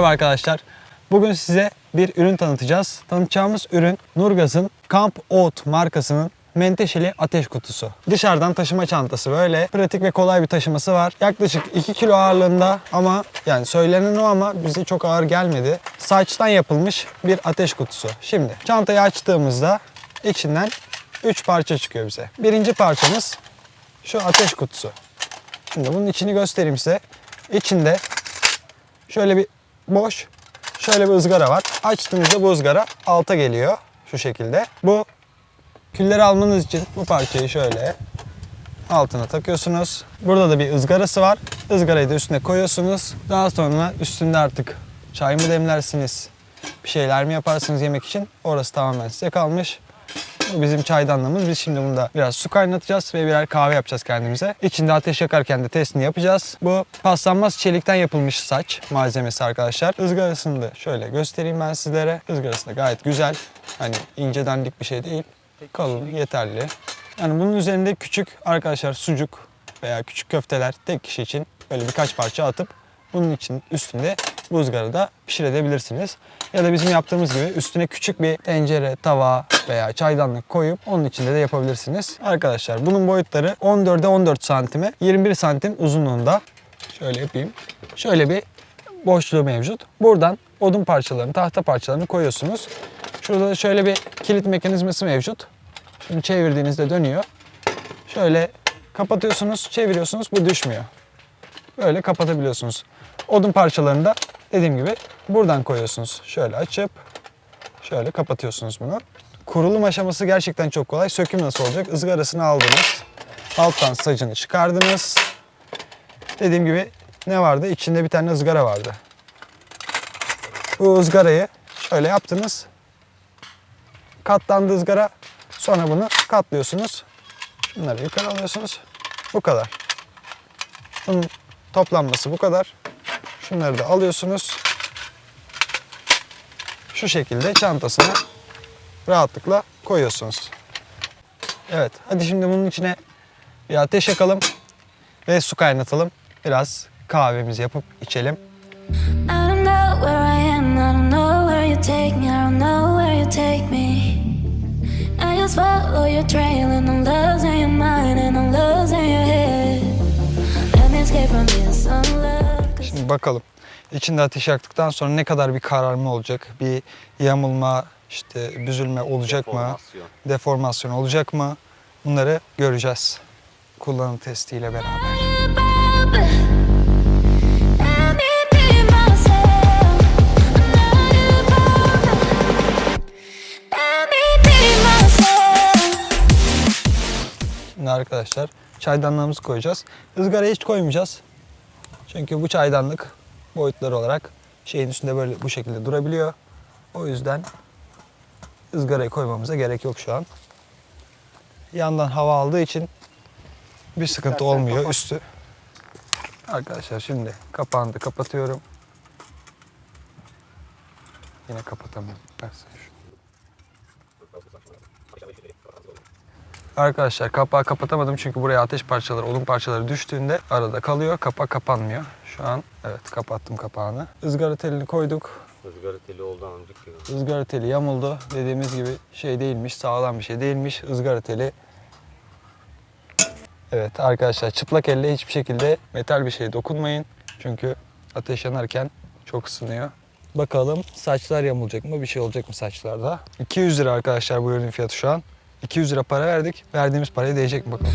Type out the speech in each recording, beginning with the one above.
arkadaşlar. Bugün size bir ürün tanıtacağız. Tanıtacağımız ürün Nurgaz'ın Camp Oat markasının menteşeli ateş kutusu. Dışarıdan taşıma çantası böyle pratik ve kolay bir taşıması var. Yaklaşık 2 kilo ağırlığında ama yani söylenen o ama bize çok ağır gelmedi. Saçtan yapılmış bir ateş kutusu. Şimdi çantayı açtığımızda içinden 3 parça çıkıyor bize. Birinci parçamız şu ateş kutusu. Şimdi bunun içini göstereyim size. İçinde şöyle bir boş, şöyle bir ızgara var. Açtığımızda bu ızgara alta geliyor şu şekilde. Bu külleri almanız için bu parçayı şöyle altına takıyorsunuz. Burada da bir ızgarası var. Izgarayı da üstüne koyuyorsunuz. Daha sonra üstünde artık çay mı demlersiniz, bir şeyler mi yaparsınız yemek için? Orası tamamen size kalmış. Bu bizim çaydanlığımız. Biz şimdi bunda biraz su kaynatacağız ve birer kahve yapacağız kendimize. İçinde ateş yakarken de testini yapacağız. Bu paslanmaz çelikten yapılmış saç malzemesi arkadaşlar. Izgarasını da şöyle göstereyim ben sizlere. Izgarası da gayet güzel. Hani ince dandik bir şey değil. Kalın, yeterli. Yani bunun üzerinde küçük arkadaşlar sucuk veya küçük köfteler tek kişi için böyle birkaç parça atıp bunun için üstünde bu ızgarada pişirebilirsiniz. Ya da bizim yaptığımız gibi üstüne küçük bir tencere, tava veya çaydanlık koyup onun içinde de yapabilirsiniz. Arkadaşlar bunun boyutları 14'e 14 santime 21 santim uzunluğunda. Şöyle yapayım. Şöyle bir boşluğu mevcut. Buradan odun parçalarını, tahta parçalarını koyuyorsunuz. Şurada da şöyle bir kilit mekanizması mevcut. Şimdi çevirdiğinizde dönüyor. Şöyle kapatıyorsunuz, çeviriyorsunuz. Bu düşmüyor. Böyle kapatabiliyorsunuz. Odun parçalarını da dediğim gibi buradan koyuyorsunuz. Şöyle açıp şöyle kapatıyorsunuz bunu. Kurulum aşaması gerçekten çok kolay. Söküm nasıl olacak? Izgarasını aldınız. Alttan sacını çıkardınız. Dediğim gibi ne vardı? İçinde bir tane ızgara vardı. Bu ızgarayı şöyle yaptınız. Katlandı ızgara. Sonra bunu katlıyorsunuz. Şunları yukarı alıyorsunuz. Bu kadar. Bunun toplanması bu kadar. Şunları da alıyorsunuz. Şu şekilde çantasına rahatlıkla koyuyorsunuz. Evet, hadi şimdi bunun içine bir ateş yakalım ve su kaynatalım. Biraz kahvemizi yapıp içelim. Follow your trail and I'm bakalım. İçinde ateş yaktıktan sonra ne kadar bir kararma olacak? Bir yamulma, işte büzülme olacak mı? Deformasyon. Deformasyon olacak mı? Bunları göreceğiz. Kullanım testiyle beraber. Şimdi arkadaşlar çaydanlığımızı koyacağız. Izgaraya hiç koymayacağız. Çünkü bu çaydanlık boyutları olarak şeyin üstünde böyle bu şekilde durabiliyor. O yüzden ızgarayı koymamıza gerek yok şu an. Yandan hava aldığı için bir sıkıntı İstersen olmuyor kapat. üstü. Arkadaşlar şimdi kapağını da kapatıyorum. Yine kapatamıyorum. Versene şunu. Arkadaşlar kapağı kapatamadım çünkü buraya ateş parçaları, odun parçaları düştüğünde arada kalıyor. Kapak kapanmıyor. Şu an evet kapattım kapağını. Izgara telini koyduk. Rüzgarı teli oldu amcık gibi. Izgara teli yamuldu. Dediğimiz gibi şey değilmiş, sağlam bir şey değilmiş. Izgara teli Evet arkadaşlar çıplak elle hiçbir şekilde metal bir şeye dokunmayın. Çünkü ateş yanarken çok ısınıyor. Bakalım saçlar yamulacak mı? Bir şey olacak mı saçlarda? 200 lira arkadaşlar bu ürünün fiyatı şu an. 200 lira para verdik. Verdiğimiz paraya değecek mi bakalım.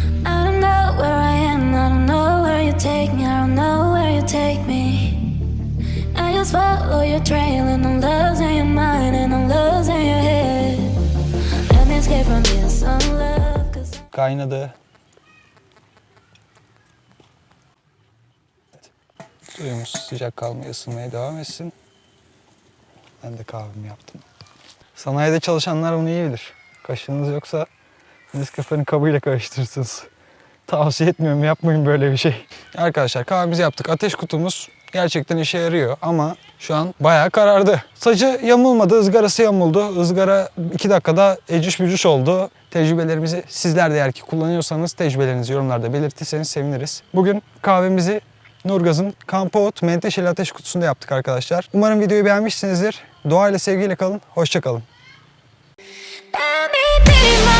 Kaynadı. Suyumuz sıcak kalmaya, ısınmaya devam etsin. Ben de kahvemi yaptım. Sanayide çalışanlar bunu iyi bilir. Kaşığınız yoksa Nescafe'nin kabıyla karıştırırsınız. Tavsiye etmiyorum yapmayın böyle bir şey. Arkadaşlar kahvemizi yaptık. Ateş kutumuz gerçekten işe yarıyor ama şu an bayağı karardı. Sacı yamulmadı, ızgarası yamuldu. Izgara 2 dakikada ecüş bücüş oldu. Tecrübelerimizi sizler de eğer ki kullanıyorsanız tecrübelerinizi yorumlarda belirtirseniz seviniriz. Bugün kahvemizi Nurgaz'ın Camp Out menteşeli ateş kutusunda yaptık arkadaşlar. Umarım videoyu beğenmişsinizdir. Doğayla sevgiyle kalın. Hoşçakalın. Let me be my